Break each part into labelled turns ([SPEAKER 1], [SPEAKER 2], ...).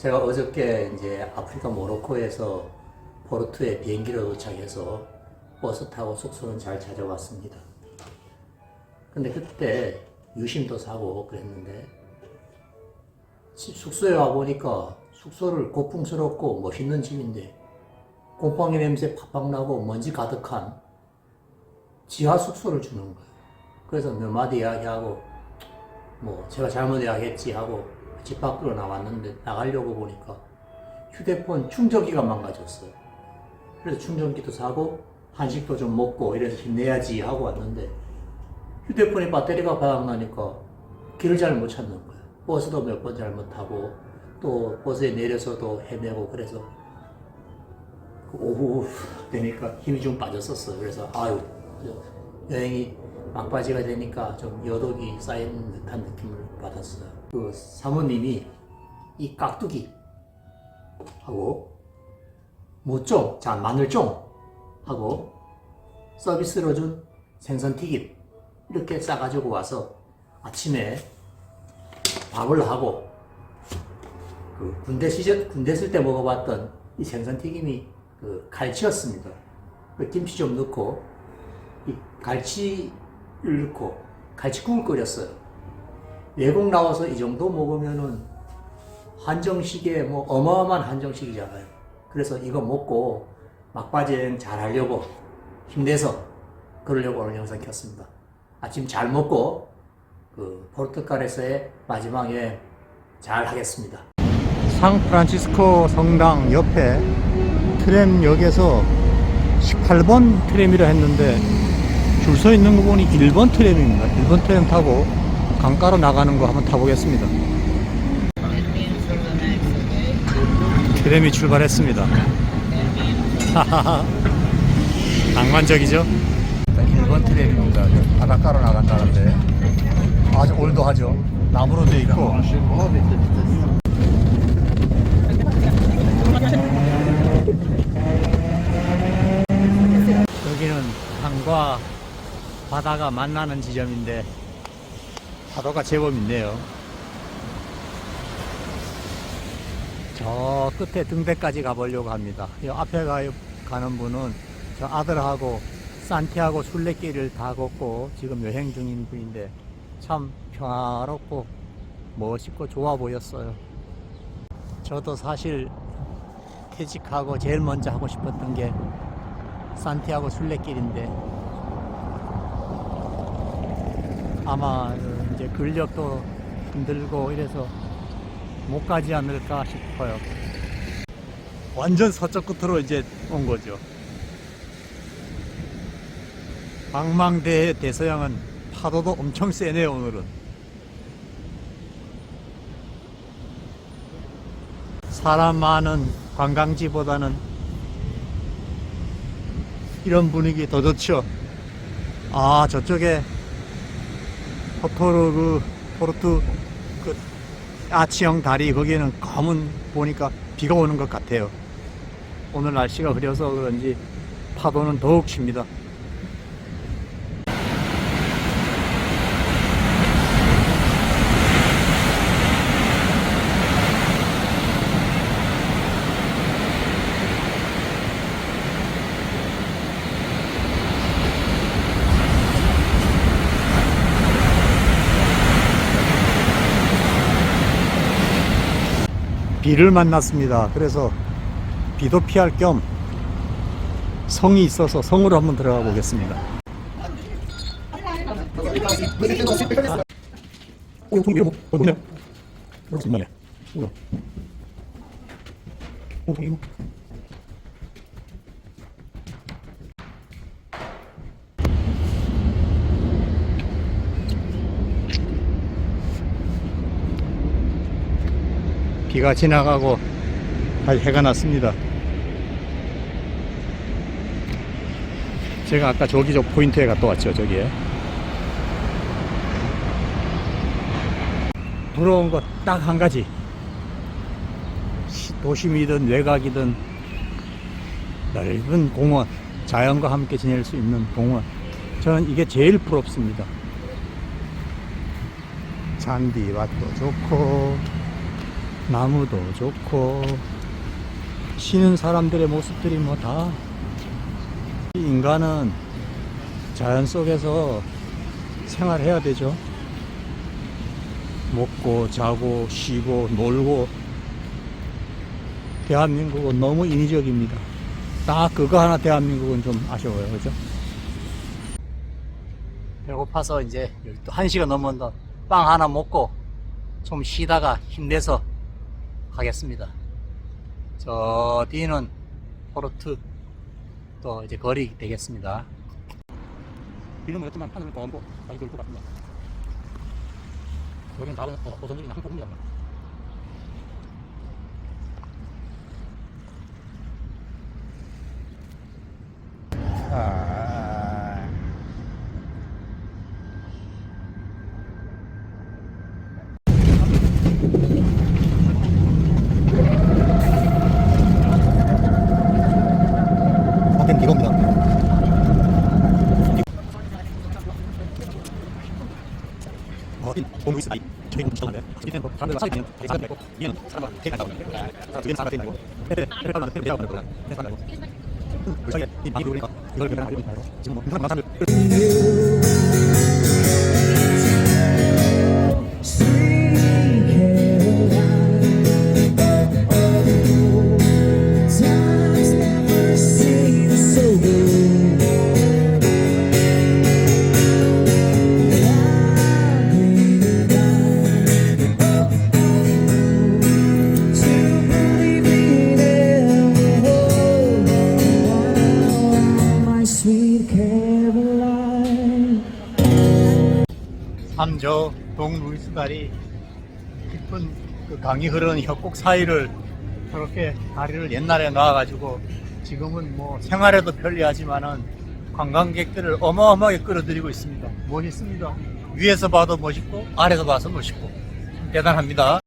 [SPEAKER 1] 제가 어저께 이제 아프리카 모로코에서 포르투에 비행기로 도착해서 버스 타고 숙소는 잘 찾아왔습니다. 근데 그때 유심도 사고 그랬는데 집 숙소에 와 보니까 숙소를 고풍스럽고 멋있는 집인데 곰팡이 냄새 팍팍 나고 먼지 가득한 지하 숙소를 주는 거예요. 그래서 몇 마디 이야기하고 뭐 제가 잘못 이야기했지 하고 집 밖으로 나왔는데 나가려고 보니까 휴대폰 충전기가 망가졌어요. 그래서 충전기도 사고 한식도 좀 먹고 이래서 힘내야지 하고 왔는데 휴대폰에 배터리가 바닥나니까 길을 잘 못 찾는 거예요. 버스도 몇 번 잘못 타고 또 버스에 내려서도 헤매고 그래서 그 오후 되니까 힘이 좀 빠졌었어요. 그래서 아유 여행이 막바지가 되니까 좀 여독이 쌓이는 듯한 느낌을 받았어요. 그 사모님이 이 깍두기 하고 무쫑, 자 마늘쫑 하고 서비스로 준 생선 튀김 이렇게 싸가지고 와서 아침에 밥을 하고 그 군대 시절 군대 있을 때 먹어봤던 이 생선 튀김이 그 갈치였습니다. 그 김치 좀 넣고 이 갈치를 넣고 갈치국을 끓였어요. 외국 나와서 이 정도 먹으면은 한정식에 뭐 어마어마한 한정식이잖아요. 그래서 이거 먹고 막바지 여행 잘 하려고 힘내서 그러려고 오늘 영상 켰습니다. 아침 잘 먹고 그 포르투갈에서의 마지막 여행 잘 하겠습니다. 상프란시스코 성당 옆에 트램역에서 18번 트램이라 했는데 줄 서 있는 거 보니 1번 트램입니다. 1번 트램 타고 강가로 나가는 거 한번 타보겠습니다. 트램이 출발했습니다. 낭만적이죠? 1번 트램입니다. 바닷가로 나간다는데 아주 올드하죠. 나무로 돼 있고 여기는 강과 바다가 만나는 지점인데 파도가 제법 있네요. 저 끝에 등대까지 가보려고 합니다. 이 앞에 가, 가는 분은 저 아들하고 산티아고 순례길을 다 걷고 지금 여행 중인 분인데 참 평화롭고 멋있고 좋아 보였어요. 저도 사실 퇴직하고 제일 먼저 하고 싶었던 게 산티아고 순례길인데 아마 근력도 힘들고 이래서 못 가지 않을까 싶어요. 완전 서쪽 끝으로 이제 온 거죠. 방망대 대서양은 파도도 엄청 세네요, 오늘은. 사람 많은 관광지보다는 이런 분위기 더 좋죠. 아, 저쪽에 포토르 그 포르투 그 아치형 다리 거기에는 검은 보니까 비가 오는 것 같아요. 오늘 날씨가 흐려서 그런지 파도는 더욱 칩니다. 비를 만났습니다. 그래서 비도 피할 겸 성이 있어서 성으로 한번 들어가 보겠습니다. 오, 어, 이거 뭐, 뭐냐? 뭐지, 뭐냐? 뭐야? 오, 이거. 비가 지나가고 다시 해가 났습니다. 제가 아까 저기 저 포인트에 갔다 왔죠, 저기에. 부러운 것 딱 한 가지. 시- 도심이든 외곽이든 넓은 공원, 자연과 함께 지낼 수 있는 공원. 저는 이게 제일 부럽습니다. 잔디밭도 좋고, 나무도 좋고 쉬는 사람들의 모습들이 뭐 다 인간은 자연 속에서 생활해야 되죠. 먹고 자고 쉬고 놀고 대한민국은 너무 인위적입니다. 딱 그거 하나 대한민국은 좀 아쉬워요. 그죠? 배고파서 이제 여기 또 1시간 넘었는데 빵 하나 먹고 좀 쉬다가 힘내서 가겠습니다. 저 뒤는 포르트 또 이제 거리 되겠습니다. 이런 것만 하늘 검고 다시 돌고 갑니다. 여기는 다른 어, 고성들이나 한국입니다. 아... 밖에는 이겁니다. 어, 이 공부 있어. 아이, 저희 공부 시작하는데. 이때는 뭐 사람들과 사귀면 되게 사람이 있고, 얘는 사람과 되게 가까워. 사람 두 개는 사람과 되게 해를 가면 해를 대하고 거야. 해 사람 말고. 그 사이에 이 방이 들어오니까 이걸 그냥 알고 있는 거고. 지금 뭐 많은 사람들. 삼저 동루이스 다리 깊은 그 강이 흐르는 협곡 사이를 저렇게 다리를 옛날에 놔가지고 지금은 뭐 생활에도 편리하지만은 관광객들을 어마어마하게 끌어들이고 있습니다. 멋있습니다. 위에서 봐도 멋있고 아래서 봐서 멋있고 대단합니다.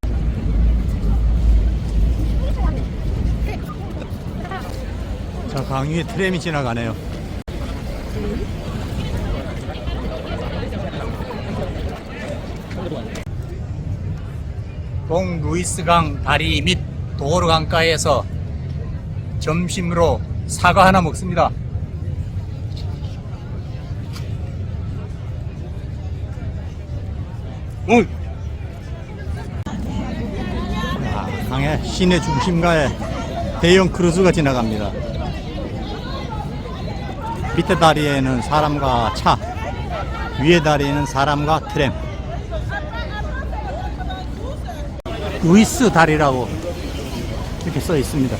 [SPEAKER 1] 자, 강 위에 트램이 지나가네요. 동 루이스강 다리 및 도로 강가에서 점심으로 사과 하나 먹습니다. 오! 아, 강의 시내 중심가에 대형 크루즈가 지나갑니다. 밑에 다리에는 사람과 차, 위에 다리에는 사람과 트램. 루이스 다리라고 이렇게 써 있습니다.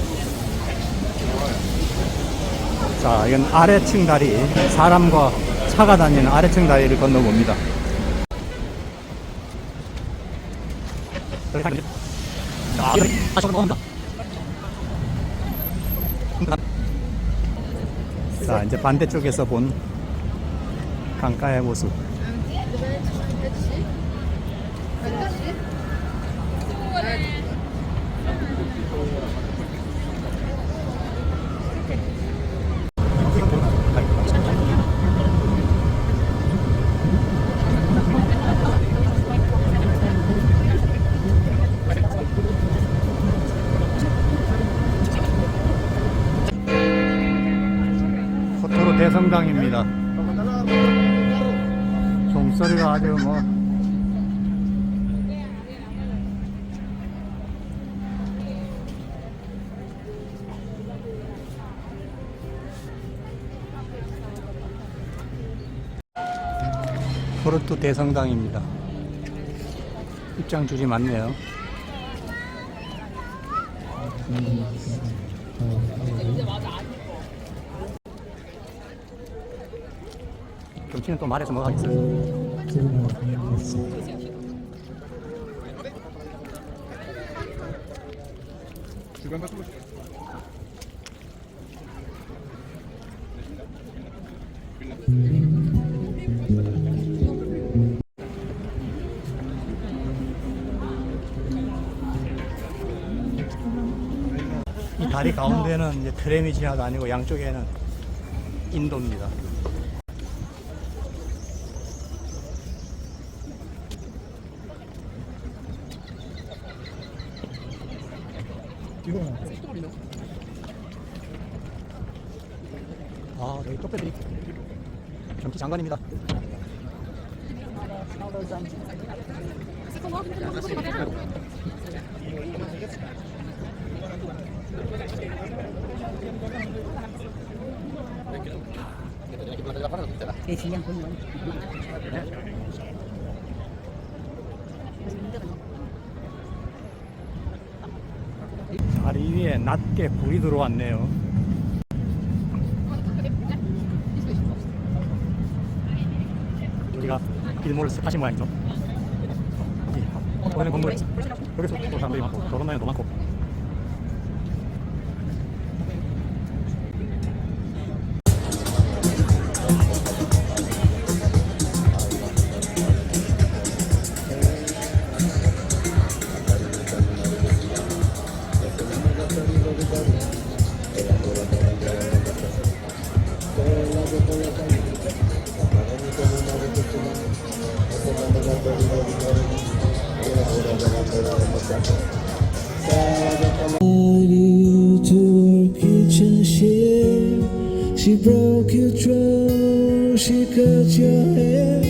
[SPEAKER 1] 자, 이건 아래층 다리, 사람과 차가 다니는 아래층 다리를 건너봅니다. 자, 이제 반대쪽에서 본 강가의 모습. 종소리가 아주 뭐 포르투 대성당입니다. 입장 줄이 많네요. 경치는 또 말해서 뭐 하겠어요. 이 다리 가운데는 이제 트램이 지나다니고 양쪽에는 인도입니다. 아, 저희 쪽배들이 경기 장관입니다. 다리 위에 낮게 불이 들어왔네요. 길모를 하신 모양이죠. 여기 보이는 건물. 여기서 또 사람들이 많고 저런 라인도 많고
[SPEAKER 2] you to. She broke your throat, she cut your hair,